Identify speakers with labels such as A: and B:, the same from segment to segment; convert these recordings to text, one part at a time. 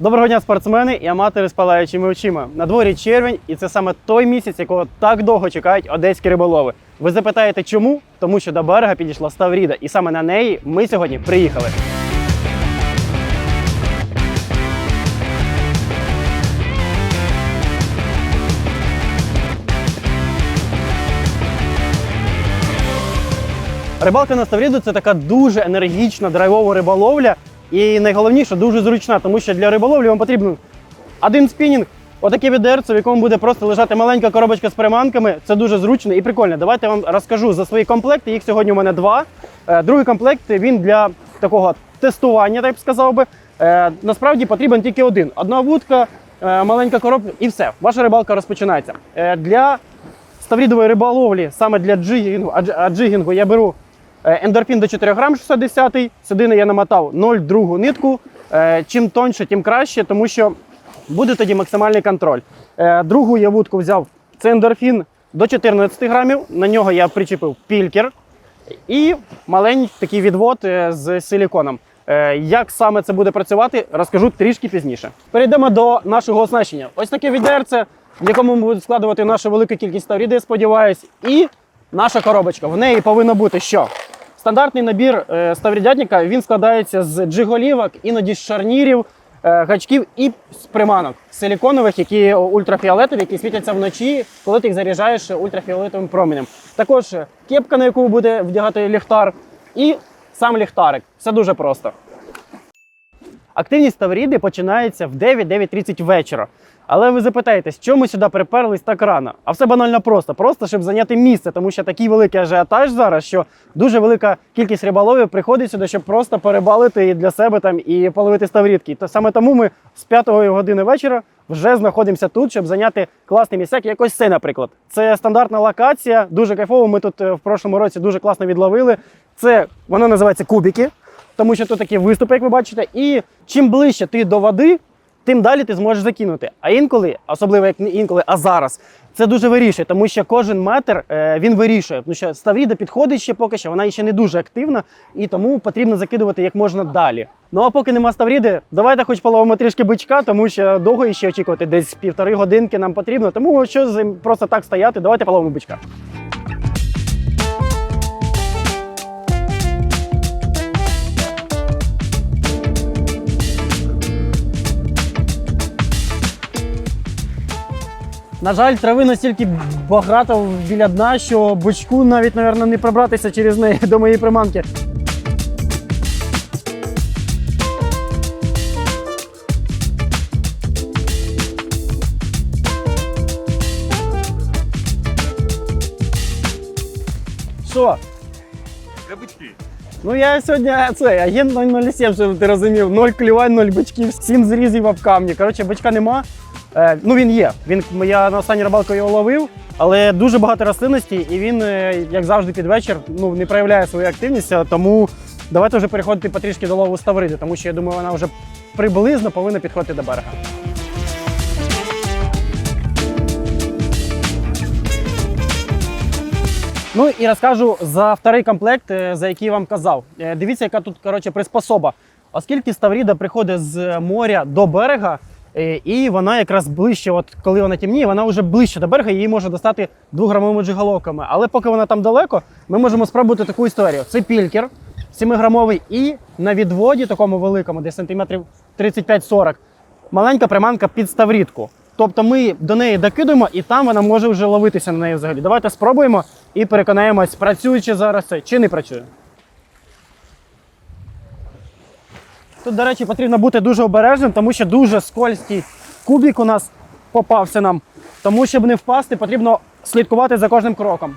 A: Доброго дня, спортсмени і аматори з палаючими очима. На дворі червень, і це саме той місяць, якого так довго чекають одеські риболови. Ви запитаєте, чому? Тому що до берега підійшла Ставріда, і саме на неї ми сьогодні приїхали. Рибалка на Ставріду це така дуже енергічна драйвова риболовля. І найголовніше, дуже зручна, тому що для риболовлі вам потрібен один спінінг, отаке відерце, в якому буде просто лежати маленька коробочка з приманками. Це дуже зручно і прикольно. Давайте я вам розкажу за свої комплекти. Їх сьогодні у мене два. Е, Другий комплект він для такого тестування, так б сказав би. Е, Насправді потрібен тільки один: одна вудка, е, маленька коробка, і все. Ваша рибалка розпочинається. Для ставрідової риболовлі, саме для джигінгу, а я беру ендорфін до 4 грам 610. Сюди я намотав 0,2 нитку. Е, Чим тоньше, тим краще, тому що буде тоді максимальний контроль. Е, Другу я вудку взяв. Це ендорфін до 14 грамів. На нього я причепив пількер і маленький такий відвод е, з силіконом. Е, Як саме це буде працювати, розкажу трішки пізніше. Перейдемо до нашого оснащення. Ось таке відерце, в якому ми будемо складувати нашу велику кількість ставріди, я сподіваюсь, і наша коробочка. В неї повинно бути що? Стандартний набір е, ставрідятника він складається з джиголівок, іноді з шарнірів, е, гачків і з приманок силіконових, які ультрафіолетові, які світяться вночі, коли ти їх заряджаєш ультрафіолетовим променем. Також е, кепка, на яку буде вдягати ліхтар, і сам ліхтарик. Все дуже просто. Активність Тавріди починається в 9-9.30 вечора. Але ви запитаєтесь, чому сюди приперлись так рано? А все банально просто. Просто щоб зайняти місце, тому що такий великий ажіотаж зараз, що дуже велика кількість риболовів приходить сюди, щоб просто перебалити для себе там і половити ставрідки. То саме тому ми з 5 години вечора вже знаходимося тут, щоб зайняти класне місце, як ось це, наприклад. Це стандартна локація, дуже кайфово. Ми тут е, в прошлому році дуже класно відловили. Це воно називається кубики тому що тут такі виступи, як ви бачите, і чим ближче ти до води, тим далі ти зможеш закинути. А інколи, особливо як не інколи, а зараз, це дуже вирішує, тому що кожен метр е, він вирішує. Тому що Ставріда підходить ще поки що, вона ще не дуже активна, і тому потрібно закидувати як можна далі. Ну а поки нема Ставріди, давайте хоч половимо трішки бичка, тому що довго ще очікувати, десь півтори годинки нам потрібно. Тому що просто так стояти, давайте половимо бичка. На жаль, трави настільки багато біля дна, що бочку навіть, мабуть, не пробратися через неї до моєї приманки. Що?
B: Рибачки.
A: Ну я сьогодні це агент 007, щоб ти розумів. Ноль клювань, ноль бичків, сім зрізів об камні. Коротше, бичка нема. Е, ну він є. Він я на останню рибалку його ловив, але дуже багато рослинності, і він, е, як завжди, під вечір ну, не проявляє свою активність. Тому давайте вже переходити потрішки до лову ставриди, тому що я думаю, вона вже приблизно повинна підходити до берега. Ну і розкажу за вторий комплект, е, за який я вам казав. Дивіться, яка тут коротше, приспособа. Оскільки Ставріда приходить з моря до берега, і вона якраз ближче, от коли вона темніє, вона вже ближче до берега, її може достати двограмовими джиголовками. Але поки вона там далеко, ми можемо спробувати таку історію. Це пількер 7-грамовий, і на відводі, такому великому, десь сантиметрів 35-40, маленька приманка під ставрідку. Тобто ми до неї докидуємо, і там вона може вже ловитися на неї взагалі. Давайте спробуємо і переконаємось, працює чи зараз це, чи не працює. Тут, до речі, потрібно бути дуже обережним, тому що дуже скользький кубик у нас попався нам. Тому, щоб не впасти, потрібно слідкувати за кожним кроком.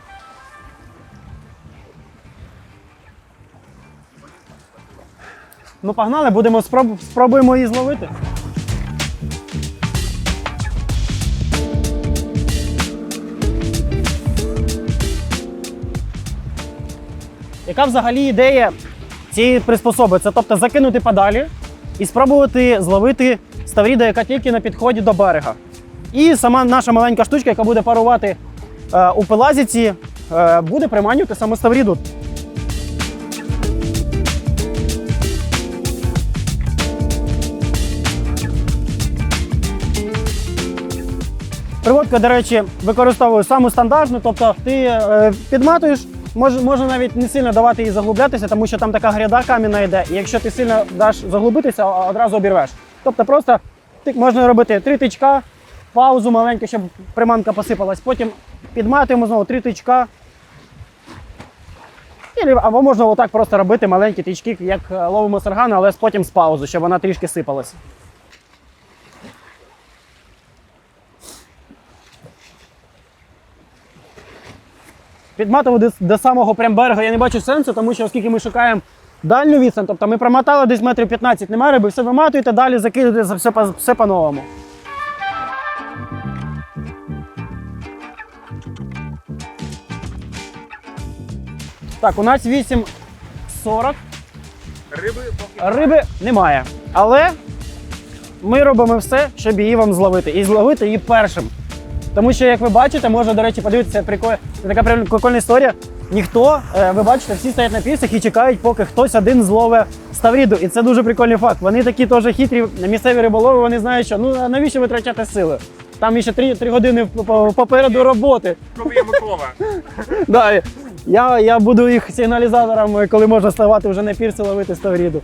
A: Ну, погнали, будемо спроб... спробуємо її зловити. Яка взагалі ідея ці приспособи. Це тобто закинути подалі і спробувати зловити ставріда, яка тільки на підході до берега. І сама наша маленька штучка, яка буде парувати е, у пелазіці, е, буде приманювати саму ставріду. Приводка, до речі, використовую саму стандартну, тобто ти е, підматуєш може, може навіть не сильно давати їй заглублятися, тому що там така гряда кам'яна йде. І якщо ти сильно даш заглубитися, одразу обірвеш. Тобто просто можна робити три тичка, паузу маленьку, щоб приманка посипалась, потім підматуємо знову три тичка. Або можна отак просто робити маленькі тички, як е, ловимо саргана, але потім з паузу, щоб вона трішки сипалась. Підматувати до самого прям берега я не бачу сенсу, тому що оскільки ми шукаємо дальню відстань, тобто ми промотали десь метрів 15, немає риби, все виматуєте, далі закидуєте за все, все по-новому. Так, у нас 8.40.
B: Риби поки.
A: Риби немає. Але ми робимо все, щоб її вам зловити. І зловити її першим. Тому що, як ви бачите, можна, до речі, подивитися, прикол... така прям прикольна історія. Ніхто, е, ви бачите, всі стоять на пісах і чекають, поки хтось один злове ставріду. І це дуже прикольний факт. Вони такі теж хитрі, місцеві риболови, вони знають, що ну навіщо витрачати сили? Там ще 3, 3 години по- по- попереду роботи.
B: Микола.
A: Да, я, я буду їх сигналізатором, коли можна ставати вже на пірсі ловити ставріду.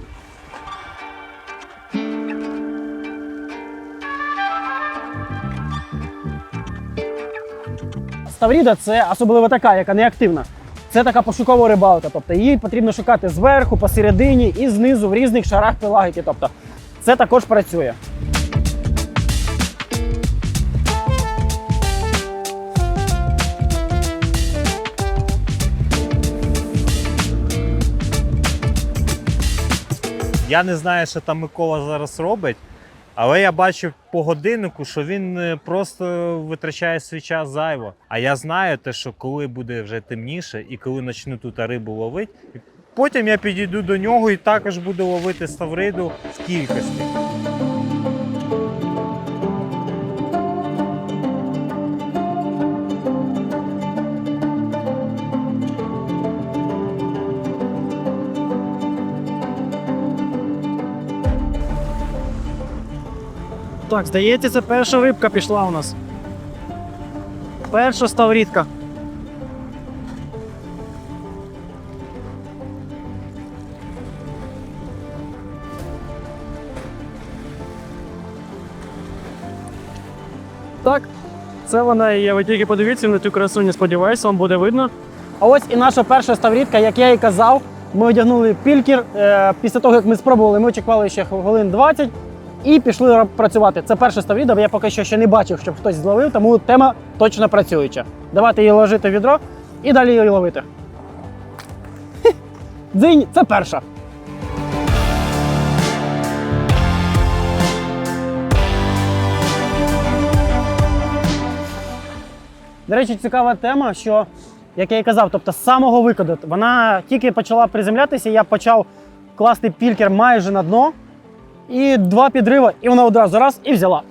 A: Ставріда це особливо така, яка не активна. Це така пошукова рибалка. Тобто її потрібно шукати зверху, посередині і знизу в різних шарах пелагіки. Тобто це також працює.
C: Я не знаю, що там Микола зараз робить, але я бачу по годиннику, що він е, просто витрачає свій час зайво. А я знаю те, що коли буде вже темніше і коли почну тут рибу ловити, потім я підійду до нього і також буду ловити ставриду в кількості.
A: Так, здається, це перша рибка пішла у нас. Перша ставрідка. Так, це вона і є. Ви тільки подивіться на цю красуню, сподіваюся, вам буде видно. А ось і наша перша ставрідка, як я і казав, ми одягнули пількер. Е, Після того, як ми спробували, ми очікували ще хвилин 20 і пішли працювати. Це перше перша ставріда, я поки що ще не бачив, щоб хтось зловив, тому тема точно працююча. Давайте її ложити в відро і далі її ловити. Хе, Дзинь, це перша. До речі, цікава тема, що, як я і казав, тобто з самого викиду, вона тільки почала приземлятися, я почав класти пількер майже на дно. І два підрива, і вона одразу раз і взяла.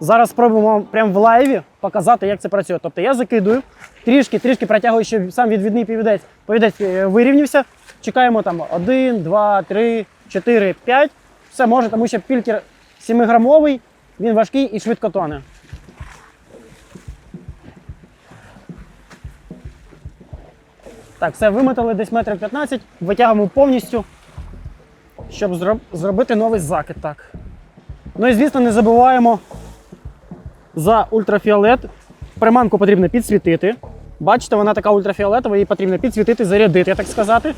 A: Зараз спробуємо прямо в лайві показати, як це працює. Тобто я закидую, трішки, трішки протягую, щоб сам відвідний повідець, повідець е, вирівнявся. Чекаємо там 1, 2, 3, 4, 5. Все може, тому що пількер 7-грамовий, він важкий і швидко тоне. Так, все, вимотали десь метрів 15, витягуємо повністю, щоб зроб- зробити новий закид. Так. Ну і звісно, не забуваємо за ультрафіолет. Приманку потрібно підсвітити. Бачите, вона така ультрафіолетова, її потрібно підсвітити, зарядити, так сказати.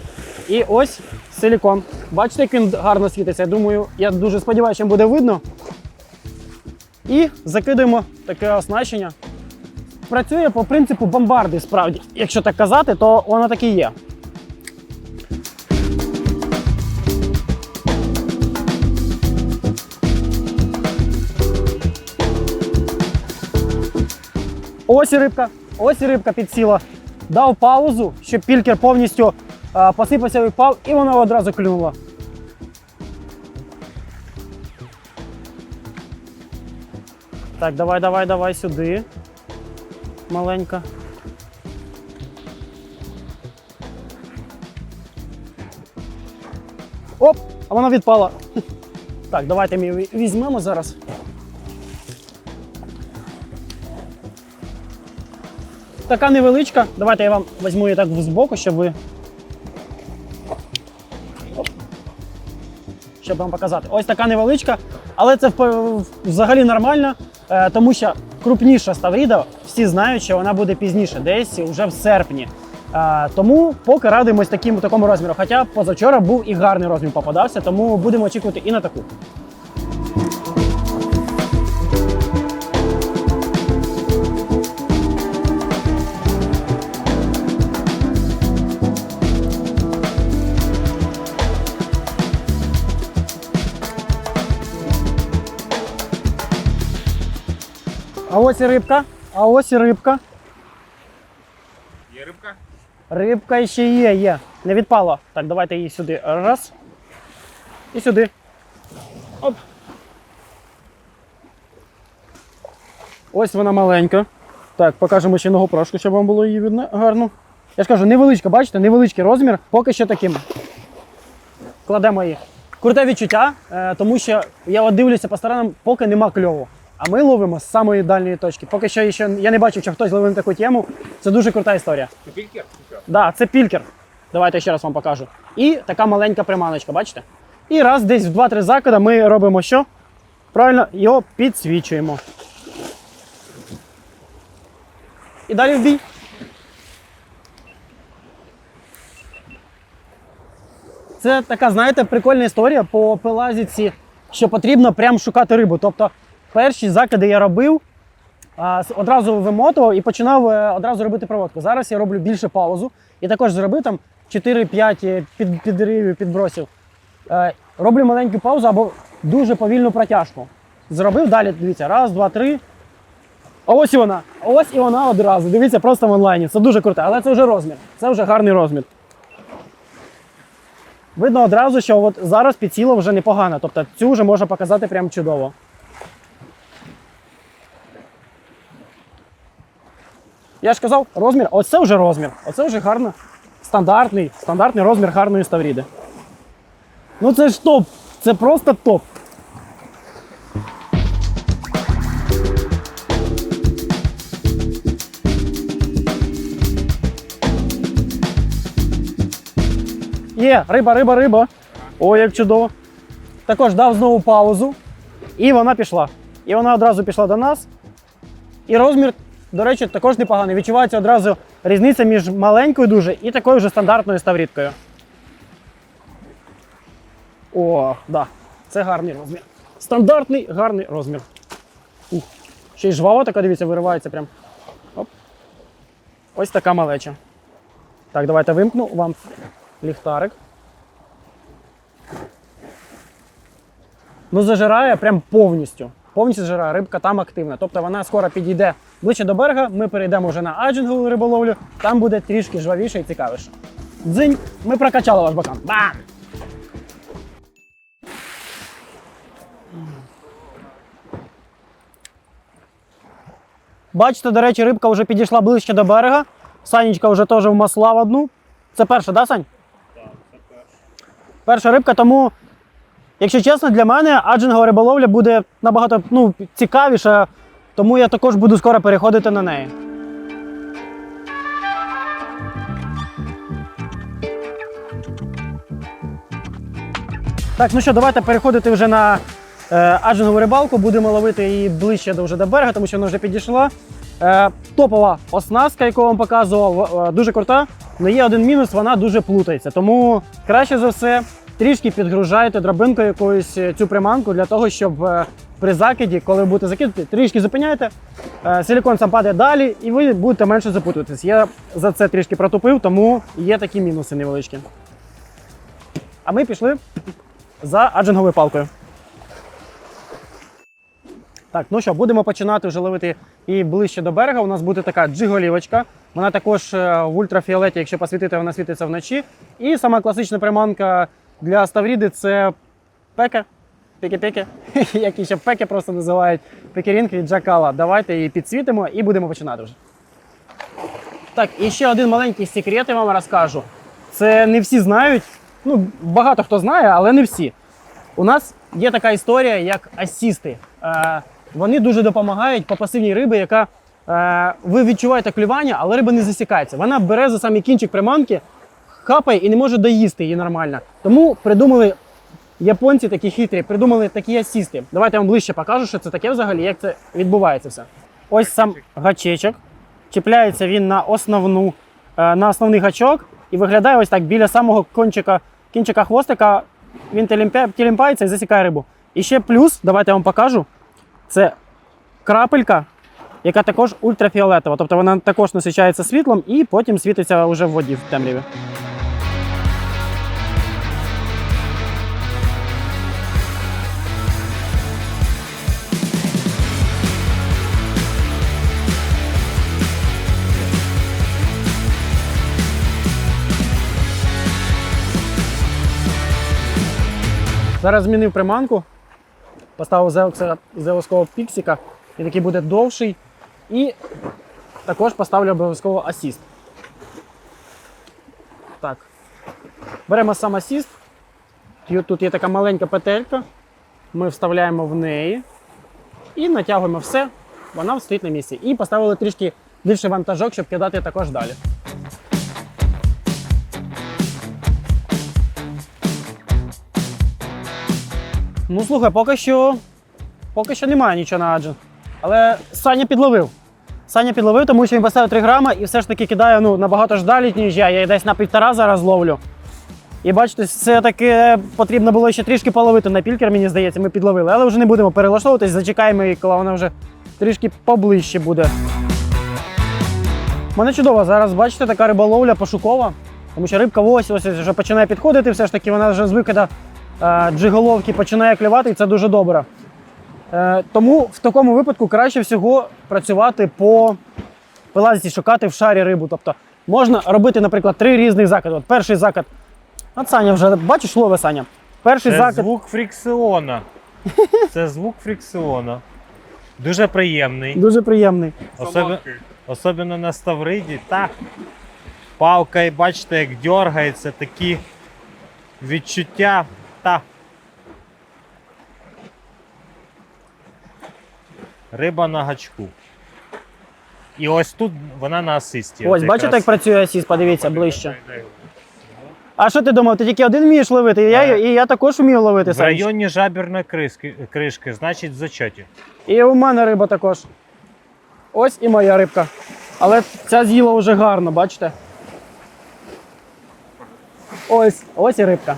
A: І ось силікон. Бачите, як він гарно світиться. Я думаю, я дуже сподіваюся, що буде видно. І закидуємо таке оснащення. Працює по принципу бомбарди, справді. Якщо так казати, то воно так і є. Ось і рибка, ось і рибка підсіла. Дав паузу, щоб пількер повністю а, посипався і впав, і вона одразу клюнула. Так, давай, давай, давай сюди. Маленька. Оп! А вона відпала. Так, давайте ми візьмемо зараз. Така невеличка. Давайте я вам візьму її так з боку, щоб ви. Щоб вам показати. Ось така невеличка, але це взагалі нормально, е, тому що крупніша ставріда, всі знають, що вона буде пізніше, десь вже в серпні. Е, Тому поки радимось таким такому розміру. Хоча позавчора був і гарний розмір попадався, тому будемо очікувати і на таку. І рибка. А ось і рибка.
B: Є рибка?
A: Рибка ще є, є. Не відпала. Так, давайте її сюди. Раз. І сюди. Оп. Ось вона маленька. Так, покажемо ще ногу прошку, щоб вам було її видно гарно. Я ж кажу, невеличка, бачите, невеличкий розмір, поки що таким. Кладемо її. Круте відчуття, е, тому що я от дивлюся по сторонам, поки нема кльову. А ми ловимо з самої дальньої точки. Поки що ще я не бачив, що хтось ловив таку тему. Це дуже крута історія.
B: Це пількер? що?
A: Да, це пількер. Давайте ще раз вам покажу. І така маленька приманочка, бачите? І раз десь в 2-3 закида ми робимо що? Правильно, його підсвічуємо. І далі в бій. Це така, знаєте, прикольна історія по пелазіці, що потрібно прям шукати рибу. Тобто перші закиди я робив, одразу вимотував і починав е, одразу робити проводку. Зараз я роблю більше паузу і також зробив там 4-5 під, підривів, підбросів. Е, роблю маленьку паузу або дуже повільну протяжку. Зробив далі, дивіться, раз, два, три. А ось і вона. Ось і вона одразу. Дивіться, просто в онлайні. Це дуже круто, але це вже розмір. Це вже гарний розмір. Видно одразу, що от зараз підсіло вже непогано. Тобто цю вже можна показати прям чудово. Я ж казав, розмір, оце вже розмір. Оце вже гарно. Стандартний, стандартний розмір гарної ставріди. Ну це ж топ. Це просто топ. Є, риба, риба, риба. О, як чудово. Також дав знову паузу. І вона пішла. І вона одразу пішла до нас. І розмір, до речі, також непоганий. Відчувається одразу різниця між маленькою дуже і такою вже стандартною ставрідкою. О, да. Це гарний розмір. Стандартний гарний розмір. Ух. Ще й жвава така, дивіться, виривається прям. Оп. Ось така малеча. Так, давайте вимкну вам ліхтарик. Ну, зажирає прям повністю. Повністю зажирає, рибка там активна. Тобто вона скоро підійде ближче до берега, ми перейдемо вже на аджингову риболовлю, там буде трішки жвавіше і цікавіше. Дзинь, ми прокачали ваш бакан. Бам! Бачите, до речі, рибка вже підійшла ближче до берега. Санечка вже теж в масла в одну. Це перша, да, Сань? Так, це перша. Перша рибка, тому, якщо чесно, для мене аджингова риболовля буде набагато ну, цікавіша, тому я також буду скоро переходити на неї. Так, ну що, давайте переходити вже на е, аджингову рибалку. Будемо ловити її ближче до, вже до берега, тому що вона вже підійшла. Е, топова оснастка, яку вам показував, е, дуже крута. Але є один мінус, вона дуже плутається. Тому краще за все трішки підгружайте драбинкою якоюсь е, цю приманку для того, щоб е, при закиді, коли будете закидати, трішки зупиняєте, е, силікон сам падає далі, і ви будете менше запутуватись. Я за це трішки протупив, тому є такі мінуси невеличкі. А ми пішли за аджинговою палкою. Так, ну що, будемо починати вже ловити і ближче до берега. У нас буде така джиголівочка. Вона також в ультрафіолеті, якщо посвітити, вона світиться вночі. І сама класична приманка для ставріди це пеке. Пеке-пеке, які ще пеке просто називають пекерінг від Джакала. Давайте її підсвітимо і будемо починати вже. Так, і ще один маленький секрет я вам розкажу. Це не всі знають. Ну, багато хто знає, але не всі. У нас є така історія, як асісти. Е, вони дуже допомагають по пасивній рибі, яка е, ви відчуваєте клювання, але риба не засікається. Вона бере за самий кінчик приманки, хапає і не може доїсти її нормально. Тому придумали японці такі хитрі, придумали такі асісти. Давайте я вам ближче покажу, що це таке взагалі, як це відбувається все. Ось сам гачечок. Чіпляється він на основну, е, на основний гачок і виглядає ось так біля самого кончика, кінчика хвостика. Він телімпається і засікає рибу. І ще плюс, давайте я вам покажу. Це крапелька, яка також ультрафіолетова. Тобто вона також насичається світлом і потім світиться вже в воді в темряві. Зараз змінив приманку, поставив зеовського піксика, він такий буде довший. І також поставлю обов'язково асіст. Так. Беремо сам асіст. Тут є така маленька петелька. Ми вставляємо в неї і натягуємо все. Вона стоїть на місці. І поставили трішки більше вантажок, щоб кидати також далі. Ну слухай, поки що. Поки що немає нічого на аджен. Але Саня підловив. Саня підловив, тому що він поставив 3 грама і все ж таки кидає ну, набагато ж далі, ніж я. Я десь на півтора зараз ловлю. І бачите, все-таки потрібно було ще трішки половити на пількер, мені здається, ми підловили. Але вже не будемо перелаштовуватись, зачекаємо її, коли вона вже трішки поближче буде. У мене чудово, зараз бачите, така риболовля пошукова. Тому що рибка ось ось вже починає підходити, все ж таки вона вже з викида джиголовки починає клювати, і це дуже добре. Е, тому в такому випадку краще всього працювати по вилазці, шукати в шарі рибу. Тобто можна робити, наприклад, три різних закиди. От перший закид. От Саня вже бачиш лови, Саня. Перший
C: Це
A: закид.
C: звук фрикціона. Це звук фрикціона. Дуже приємний.
A: Дуже приємний.
C: Особи... Особливо на Ставриді. Та палка, і бачите, як дергається, такі відчуття. Та. Риба на гачку. І ось тут вона на асисті.
A: Ось,
C: От
A: бачите,
C: якраз.
A: як працює асіст, подивіться ближче. А що ти думав? Ти тільки один вмієш ловити? Я,
C: Е,
A: і я також вмію ловити
C: В
A: Саня.
C: районі жабірної кришки, кришки значить в зачоті.
A: І у мене риба також. Ось і моя рибка. Але ця з'їла вже гарно, бачите? Ось, ось і рибка.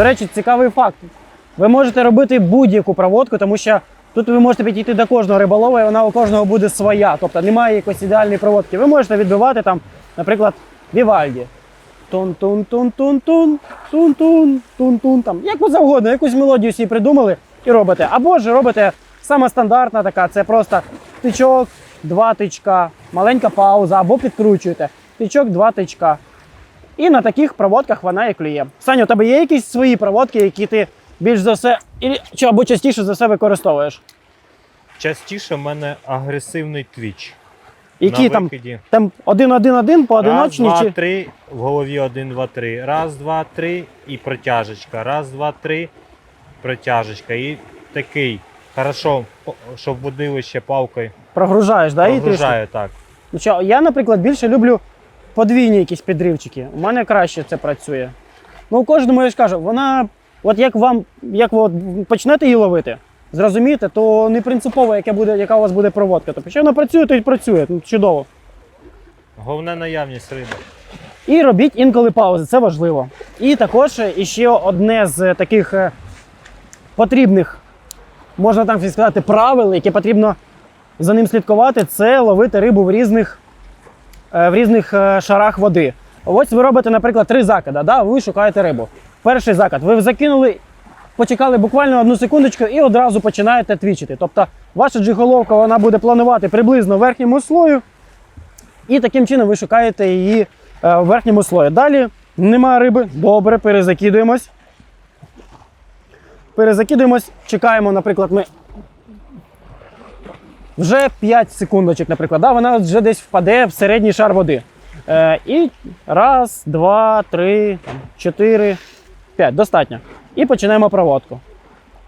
A: До речі, цікавий факт. Ви можете робити будь-яку проводку, тому що тут ви можете підійти до кожного риболова, і вона у кожного буде своя. Тобто немає якоїсь ідеальної проводки. Ви можете відбивати там, наприклад, Вівальді. Тун-тун-тун-тун-тун, тун-тун, тун-тун. Там, як завгодно, якусь мелодію собі придумали і робите. Або ж робите сама стандартна така, це просто тичок, два тичка, маленька пауза, або підкручуєте. Тичок, два тичка. І на таких проводках вона і клює. Саня, у тебе є якісь свої проводки, які ти більш за все чи або частіше за все використовуєш?
C: Частіше в мене агресивний твіч.
A: Які
C: на
A: там,
C: викиді.
A: там один-один-один поодиночні
C: Раз, два, три, в голові один, два, три. Раз, два, три і протяжечка. Раз, два, три, протяжечка. І такий. Хорошо, щоб водилище палкою.
A: Прогружаєш, да, її трішки?
C: Прогружаю так.
A: Ну я, наприклад, більше люблю подвійні якісь підривчики. У мене краще це працює. Ну, у кожному я ж кажу, вона, от як вам, як ви от почнете її ловити, зрозумієте, то не принципово, яка, буде, яка у вас буде проводка. Тобто, якщо вона працює, то й працює. Ну, чудово.
C: Головне наявність риби.
A: І робіть інколи паузи, це важливо. І також е, ще одне з таких е, потрібних, можна так сказати, правил, яке потрібно за ним слідкувати, це ловити рибу в різних, в різних е, шарах води. Ось ви робите, наприклад, три закида, да? ви шукаєте рибу. Перший закид, ви закинули, почекали буквально одну секундочку і одразу починаєте твічити. Тобто ваша джиголовка вона буде планувати приблизно верхньому слою, і таким чином ви шукаєте її е, в верхньому слої. Далі нема риби. Добре, перезакидуємось. Перезакидуємось, чекаємо, наприклад, ми вже 5 секундочок, наприклад, да, вона вже десь впаде в середній шар води. Е, і раз, два, три, чотири, п'ять. Достатньо. І починаємо проводку.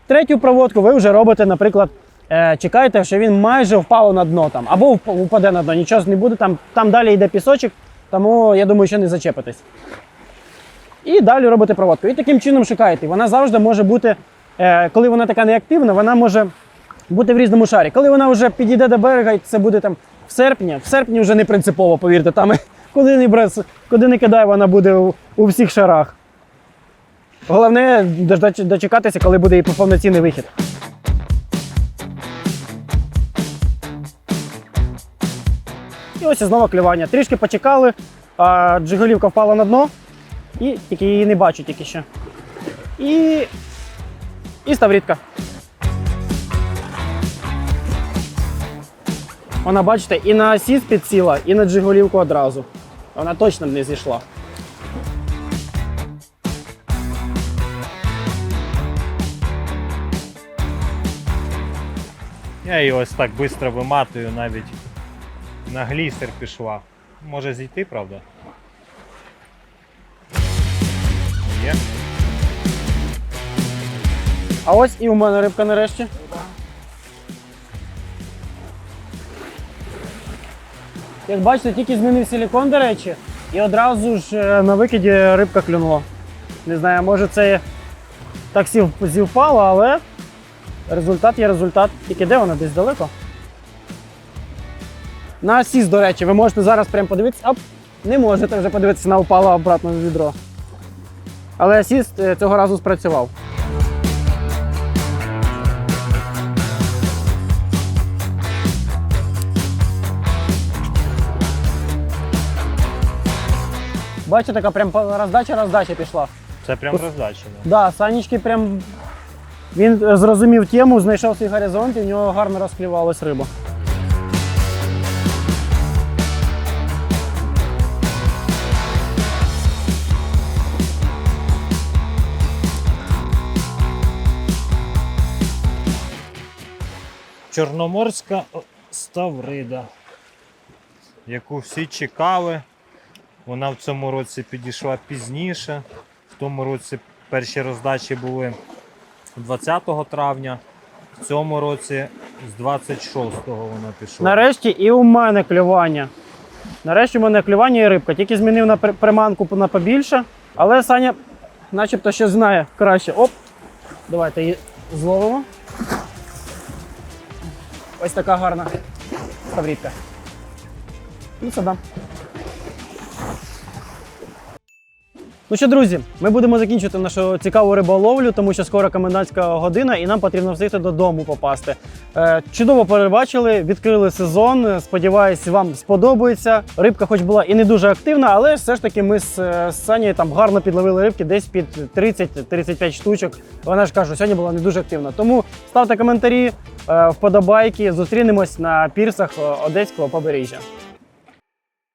A: Третю проводку ви вже робите, наприклад, е, чекаєте, що він майже впав на дно там, або впаде на дно, нічого не буде, там, там далі йде пісочок, тому я думаю, що не зачепитесь. І далі робите проводку. І таким чином шукаєте. Вона завжди може бути, е, коли вона така неактивна, вона може бути в різному шарі. Коли вона вже підійде до берега, і це буде там в серпні, в серпні вже не принципово, повірте, там куди не брес, куди не кидай, вона буде у, у всіх шарах. Головне дочекатися, коли буде і повноцінний вихід. І ось і знову клювання. Трішки почекали, а джиголівка впала на дно, і тільки її не бачу тільки що. І. І ставрідка. Вона, бачите, і на асіст підсіла, і на джиголівку одразу. Вона точно не зійшла.
C: Я її ось так швидко виматую, навіть на глісер пішла. Може зійти, правда? Є.
A: А ось і у мене рибка нарешті. Як бачите, тільки змінив силікон, до речі, і одразу ж е, на викиді рибка клюнула. Не знаю, може це так зівпало, але результат є результат. Тільки де вона десь далеко? На асіс, до речі, ви можете зараз прямо подивитися. Оп, не можете вже подивитися, вона впала обратно в відро. Але асіст е, цього разу спрацював. Бачите, така прям роздача, роздача пішла.
C: Це прям роздачено.
A: Да, Санечки прям. Він е, зрозумів тему, знайшов свій горизонт і в нього гарно розклівалась риба.
C: Чорноморська ставрида, яку всі чекали. Вона в цьому році підійшла пізніше. В тому році перші роздачі були 20 травня, в цьому році з 26-го вона пішла.
A: Нарешті і у мене клювання. Нарешті у мене клювання і рибка. Тільки змінив на приманку на побільше. Але Саня начебто ще знає краще. Оп! Давайте її зловимо. Ось така гарна ставрідка. І сюди. Ну що, друзі, ми будемо закінчувати нашу цікаву риболовлю, тому що скоро комендантська година, і нам потрібно встигти додому попасти. Е, чудово перебачили, відкрили сезон. Сподіваюсь, вам сподобається. Рибка, хоч була і не дуже активна, але все ж таки ми з, е, з Санєю там гарно підловили рибки, десь під 30-35 штучок. Вона ж кажу, сьогодні була не дуже активна. Тому ставте коментарі, е, вподобайки. Зустрінемось на пірсах е, Одеського побережжя.